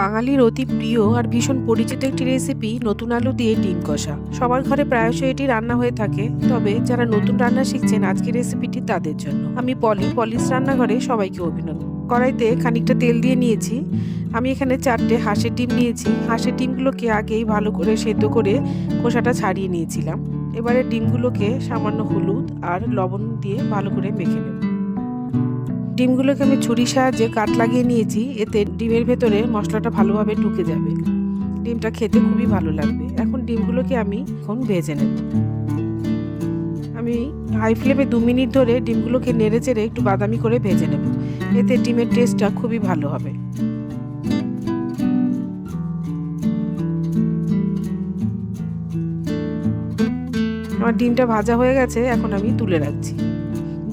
বাঙালির অতি প্রিয় আর ভীষণ পরিচিত একটি রেসিপি নতুন আলু দিয়ে ডিম কষা। সবার ঘরে প্রায়শই এটি রান্না হয়ে থাকে, তবে যারা নতুন রান্না শিখছেন আজকের রেসিপিটি তাদের জন্য। আমি পলি পলিস রান্নাঘরে সবাইকে অভিনন্দন। কড়াইতে খানিকটা তেল দিয়ে নিয়েছি। আমি এখানে চারটে হাঁসের ডিম নিয়েছি। হাঁসের ডিমগুলোকে আগেই ভালো করে সেদ্ধ করে খোসাটা ছাড়িয়ে নিয়েছিলাম। এবারে ডিমগুলোকে সামান্য হলুদ আর লবণ দিয়ে ভালো করে মেখে নেব। ডিমগুলোকে আমি ছুরির সাহায্যে কাট লাগিয়ে নিয়েছি, এতে ডিমের ভেতরে মশলাটা ভালোভাবে ঢুকে যাবে। ডিমটা খেতে খুবই ভালো লাগবে। এখন ডিমগুলোকে আমি এখন ভেজে নেব। আমি হাই ফ্লেমে দু মিনিট ধরে ডিমগুলোকে নেড়ে চেড়ে একটু বাদামি করে ভেজে নেব। এতে ডিমের টেস্টটা খুবই ভালো হবে। আমার ডিমটা ভাজা হয়ে গেছে, এখন আমি তুলে রাখছি।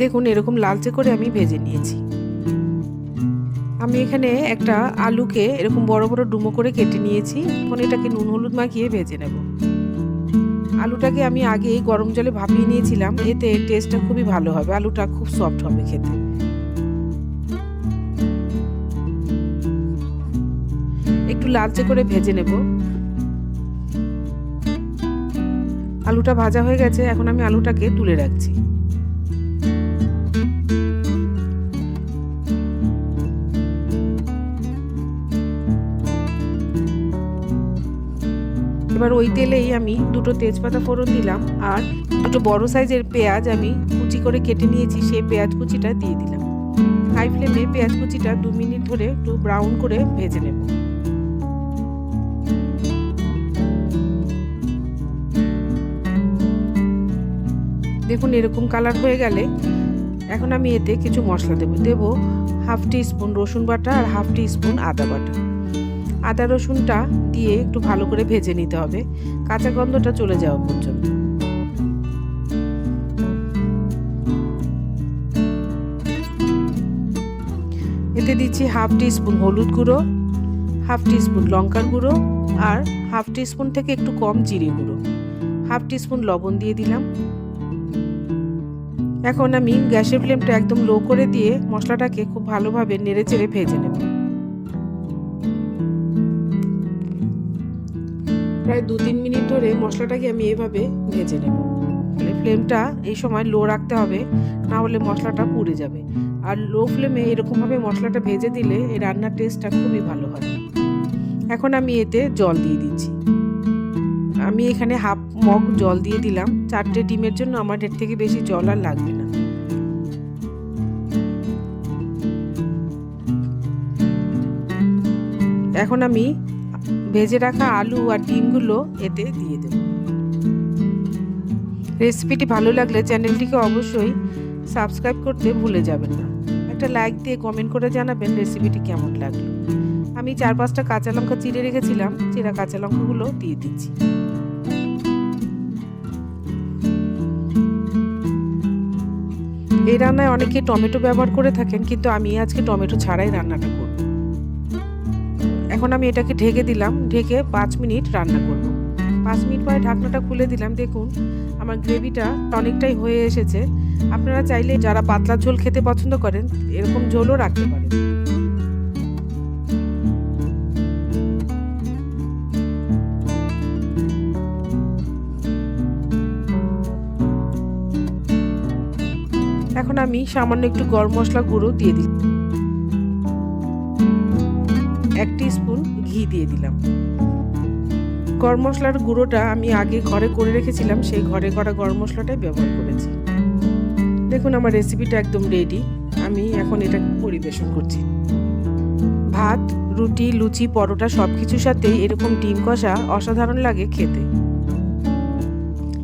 দেখুন, এরকম লালচে করে আমি ভেজে নিয়েছি। আমি এখানে একটা আলুকে এরকম বড় বড় ডুমো করে কেটে নিয়েছি। এখন এটাকে নুন, হলুদ মাখিয়ে ভেজে নেব। আলুটাকে আমি আগেই গরম জলে ভাপিয়ে নিয়েছিলাম। এতে টেস্টটা খুবই ভালো হবে। আলুটা খুব সফট হবে খেতে। একটু লালচে করে ভেজে নেব। আলুটা ভাজা হয়ে গেছে। এখন আমি আলুটাকে তুলে রাখছি। এবার ওই তেলেই আমি দুটো তেজপাতা ফোড়ন দিলাম আর দুটো বড় সাইজের পেঁয়াজ আমি কুচি করে কেটে নিয়েছি, সেই পেঁয়াজ কুচিটা দিয়ে দিলাম। হাই ফ্লেমে পেঁয়াজ কুচিটা দু মিনিট ধরে একটু ব্রাউন করে ভেজে নেব। দেখুন এরকম কালার হয়ে গেলে এখন আমি এতে কিছু মশলা দেবো। দেবো হাফ টি স্পুন রসুন বাটা আর হাফ টি স্পুন আদা বাটা। আদা রসুনটা দিয়ে একটু ভালো করে ভেজে নিতে হবে। কাঁচা গন্ধটা চলে যাওয়া পর্যন্ত। এতে দিচ্ছি হাফ টি স্পুন হলুদ গুঁড়ো, হাফ টি স্পুন লঙ্কার গুঁড়ো আর হাফ টি স্পুন থেকে একটু কম জিরে গুঁড়ো। হাফ টি স্পুন লবণ দিয়ে দিলাম। এখন আমি গ্যাসের ফ্লেমটা একদম লো করে দিয়ে মশলাটাকে খুব ভালোভাবে নেড়ে চেড়ে ভেজে নেব। প্রায় দু তিন মিনিট ধরে মশলাটাকে আমি এভাবে ভেজে নেব। ফ্লেমটা এই সময় লো রাখতে হবে, না হলে মশলাটা পুড়ে যাবে। আর লো ফ্লেমে এরকমভাবে মশলাটা ভেজে দিলে এই রান্নার টেস্টটা খুবই ভালো হয়। এখন আমি এতে জল দিয়ে দিচ্ছি। আমি এখানে হাফ মগ জল দিয়ে দিলাম। চারটে ডিমের জন্য আমার এর থেকে বেশি জল আর লাগবে না। এখন আমি ভেজে রাখা আলু আর ডিমগুলো এতে দিয়ে দেব। রেসিপিটি ভালো লাগলে চ্যানেলটিকে অবশ্যই সাবস্ক্রাইব করতে ভুলে যাবেন না। একটা লাইক দিয়ে কমেন্ট করে জানাবেন রেসিপিটি কেমন লাগল। আমি চার পাঁচটা কাঁচা লঙ্কা চিড়ে রেখেছিলাম, চিরা কাঁচা লঙ্কাগুলো দিয়ে দিচ্ছি। এই রান্নায় অনেকে টমেটো ব্যবহার করে থাকেন, কিন্তু আমি আজকে টমেটো ছাড়াই রান্নাটা করব। এখন আমি এটাকে ঢেকে দিলাম, ঢেকে পাঁচ মিনিট রান্না করব। পাঁচ মিনিট পরে ঢাকনাটা খুলে দিলাম, দেখুন আমার গ্রেভিটা অনেকটাই হয়ে এসেছে। আপনারা চাইলে যারা পাতলা ঝোল খেতে পছন্দ করেন, এরকম ঝোলও রাখতে পারেন। এখন আমি সামান্য একটু গরম মশলা গুঁড়ো দিয়ে দিই এক স্পুন ঘি দিয়ে দিলাম। গরম মশলার গুঁড়োটা আমি আগে ঘরে করে রেখেছিলাম, সেই ঘরে করা গরম মশলাটাই ব্যবহার করেছি। দেখুন, আমার রেসিপিটা একদম রেডি আমি এখন এটা পরিবেশন করছি। ভাত, রুটি, লুচি, পরোটা সব কিছুর সাথে এরকম ডিম কষা অসাধারণ লাগে খেতে।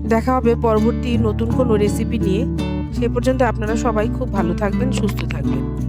দেখা হবে পরবর্তী নতুন কোনো রেসিপি নিয়ে। সে পর্যন্ত আপনারা সবাই খুব ভালো থাকবেন, সুস্থ থাকবেন।